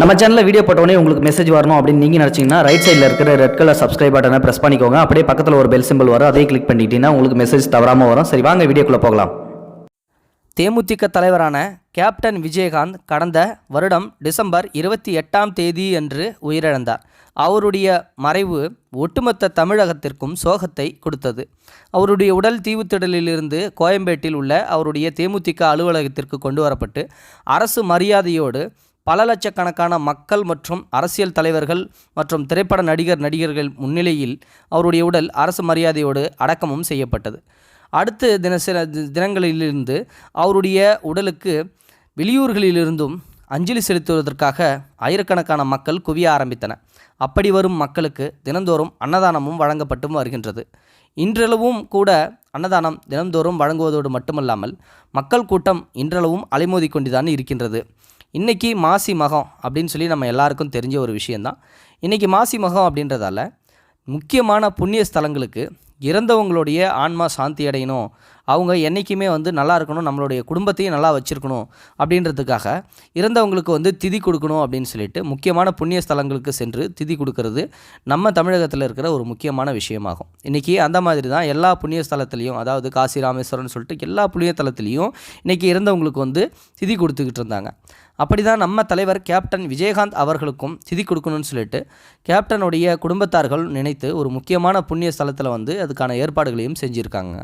நம்ம சேனலில் வீடியோ போட்டோடனே உங்களுக்கு மெசேஜ் வரணும் அப்படின்னு நீங்கள் நினச்சிங்கன்னா ரைட் சைடில் இருக்கிற ரெட் கலர் சப்ஸ்கிரைப் பட்டனை ப்ரெஸ் பண்ணிக்கோங்க. அப்படியே பக்கத்தில் ஒரு பெல் சிம்பிள் வரும். அதே கிளிக் பண்ணிட்டீங்கன்னா உங்களுக்கு மெசேஜ் தவறாமல் வரும். சரி வாங்க வீடியோக்குள்ளே போகலாம். தேமுதிக தலைவரான கேப்டன் விஜயகாந்த் கடந்த வருடம் டிசம்பர் இருபத்தி எட்டாம் தேதி அன்று உயிரிழந்தார். அவருடைய மறைவு ஒட்டுமொத்த தமிழகத்திற்கும் சோகத்தை கொடுத்தது. அவருடைய உடல் தீவுத்திடலிலிருந்து கோயம்பேட்டில் உள்ள அவருடைய தேமுதிக அலுவலகத்திற்கு கொண்டு வரப்பட்டு அரசு மரியாதையோடு பல லட்சக்கணக்கான மக்கள் மற்றும் அரசியல் தலைவர்கள் மற்றும் திரைப்பட நடிகர் நடிகர்கள் முன்னிலையில் அவருடைய உடல் அரசு மரியாதையோடு அடக்கமும் செய்யப்பட்டது. அடுத்த தின சில தினங்களிலிருந்து அவருடைய உடலுக்கு வெளியூர்களிலிருந்தும் அஞ்சலி செலுத்துவதற்காக ஆயிரக்கணக்கான மக்கள் குவிய ஆரம்பித்தன. அப்படி வரும் மக்களுக்கு தினந்தோறும் அன்னதானமும் வழங்கப்பட்டும் வருகின்றது. இன்றளவும் கூட அன்னதானம் தினந்தோறும் வழங்குவதோடு மட்டுமல்லாமல் மக்கள் கூட்டம் இன்றளவும் அலைமோதி கொண்டுதான் இருக்கின்றது. இன்றைக்கி மாசி மகம் அப்படின்னு சொல்லி நம்ம எல்லாருக்கும் தெரிஞ்ச ஒரு விஷயந்தான் இன்றைக்கி மாசி மகம் அப்படின்றதால முக்கியமான புண்ணிய ஸ்தலங்களுக்கு இறந்தவங்களுடைய ஆன்மா சாந்தி அடையணும் அவங்க என்றைக்குமே வந்து நல்லா இருக்கணும் நம்மளுடைய குடும்பத்தையும் நல்லா வச்சுருக்கணும் அப்படின்றதுக்காக இறந்தவங்களுக்கு வந்து திதி கொடுக்கணும் அப்படின்னு சொல்லிட்டு முக்கியமான புண்ணிய ஸ்தலங்களுக்கு சென்று திதி கொடுக்கறது நம்ம தமிழகத்தில் இருக்கிற ஒரு முக்கியமான விஷயமாகும். இன்றைக்கி அந்த மாதிரி தான் எல்லா புண்ணிய ஸ்தலத்துலேயும் அதாவது காசி ராமேஸ்வரன் சொல்லிட்டு எல்லா புண்ணிய தலத்துலேயும் இன்றைக்கி இறந்தவங்களுக்கு வந்து திதி கொடுத்துக்கிட்டு இருந்தாங்க. அப்படி தான் நம்ம தலைவர் கேப்டன் விஜயகாந்த் அவர்களுக்கும் திதி கொடுக்கணும்னு சொல்லிட்டு கேப்டனுடைய குடும்பத்தார்கள் நினைத்து ஒரு முக்கியமான புண்ணிய ஸ்தலத்தில் வந்து அதுக்கான ஏற்பாடுகளையும் செஞ்சுருக்காங்க.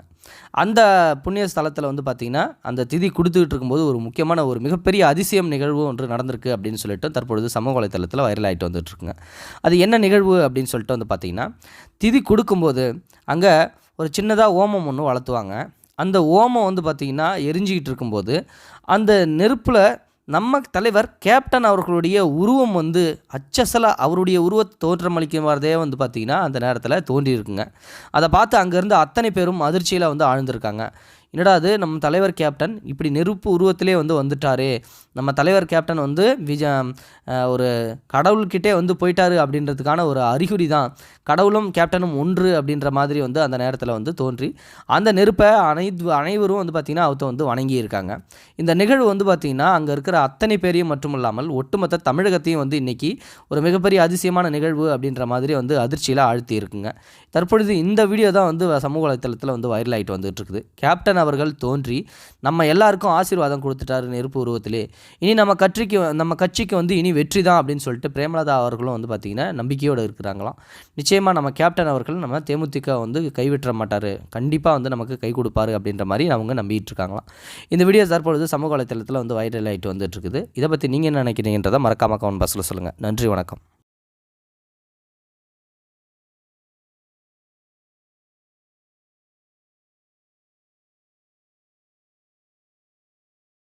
அந்த புண்ணிய ஸ்தலத்தில் வந்து பார்த்திங்கன்னா அந்த திதி கொடுத்துக்கிட்டு இருக்கும்போது ஒரு முக்கியமான ஒரு மிகப்பெரிய அதிசயம் நிகழ்வு ஒன்று நடந்திருக்கு அப்படின்னு சொல்லிட்டு தற்பொழுது சமூக வலைத்தளத்தில் வைரல் ஆகிட்டு வந்துட்டுருக்குங்க அது என்ன நிகழ்வு அப்படின்னு சொல்லிட்டு வந்து பார்த்திங்கன்னா திதி கொடுக்கும்போது அங்கே ஒரு சின்னதாக ஓமம் ஒன்று வளர்த்துவாங்க அந்த ஓமம் வந்து பார்த்திங்கன்னா எரிஞ்சிக்கிட்டு இருக்கும்போது அந்த நெருப்பில் நம்ம தலைவர் கேப்டன் அவர்களுடைய உருவம் வந்து அச்சசலாக அவருடைய உருவத்தை தோற்றமளிக்கிறதே வந்து பார்த்திங்கன்னா அந்த நேரத்தில் தோன்றியிருக்குங்க. அதை பார்த்து அங்கேருந்து அத்தனை பேரும் அதிர்ச்சியில் வந்து ஆழ்ந்திருக்காங்க. என்னடா அது நம்ம தலைவர் கேப்டன் இப்படி நெருப்பு உருவத்திலே வந்து வந்துட்டாரே. நம்ம தலைவர் கேப்டன் வந்து விஜ ஒரு கடவுள்கிட்டே வந்து போயிட்டாரு அப்படின்றதுக்கான ஒரு அறிகுறி தான் கடவுளும் கேப்டனும் ஒன்று அப்படின்ற மாதிரி வந்து அந்த நேரத்தில் வந்து தோன்றி அந்த நெருப்பை அனைத்து அனைவரும் வந்து பார்த்திங்கன்னா அவத்த வந்து வணங்கியிருக்காங்க. இந்த நிகழ்வு வந்து பார்த்திங்கன்னா அங்கே இருக்கிற அத்தனை பேரையும் மட்டும் இல்லாமல் ஒட்டுமொத்த தமிழகத்தையும் வந்து இன்றைக்கி ஒரு மிகப்பெரிய அதிசயமான நிகழ்வு அப்படின்ற மாதிரி வந்து அதிர்ச்சியில் ஆழ்த்தி இருக்குங்க தற்பொழுது இந்த வீடியோ தான் வந்து சமூக வலைத்தளத்தில் வந்து வைரல் ஆகிட்டு வந்துட்டு இருக்குது. கேப்டன் அவர்கள் தோன்றி நம்ம எல்லாருக்கும் ஆசீர்வாதம் கொடுத்துட்டாரு நெருப்பு உருவத்திலே. இனி நம்ம கட்சிக்கு நம்ம கட்சிக்கு வந்து இனி வெற்றி தான் அப்படின்னு சொல்லிட்டு பிரேமலதா அவர்களும் வந்து பார்த்திங்கன்னா நம்பிக்கையோடு இருக்கிறாங்களாம். நிச்சயமாக நம்ம கேப்டன் அவர்கள் நம்ம தேமுதிக வந்து கைவிட்டுற மாட்டார். கண்டிப்பாக வந்து நமக்கு கை கொடுப்பாரு அப்படின்ற மாதிரி அவங்க நம்பிட்டு இருக்காங்களாம். இந்த வீடியோ தற்பொழுது சமூக வலைத்தளத்தில் வந்து வைரல் ஆகிட்டு வந்துட்டு இருக்குது. இதை பற்றி நீங்கள் என்ன நினைக்கிறீங்கன்றதை மறக்காம கவுன் பஸ்ஸில் சொல்லுங்கள் நன்றி வணக்கம்.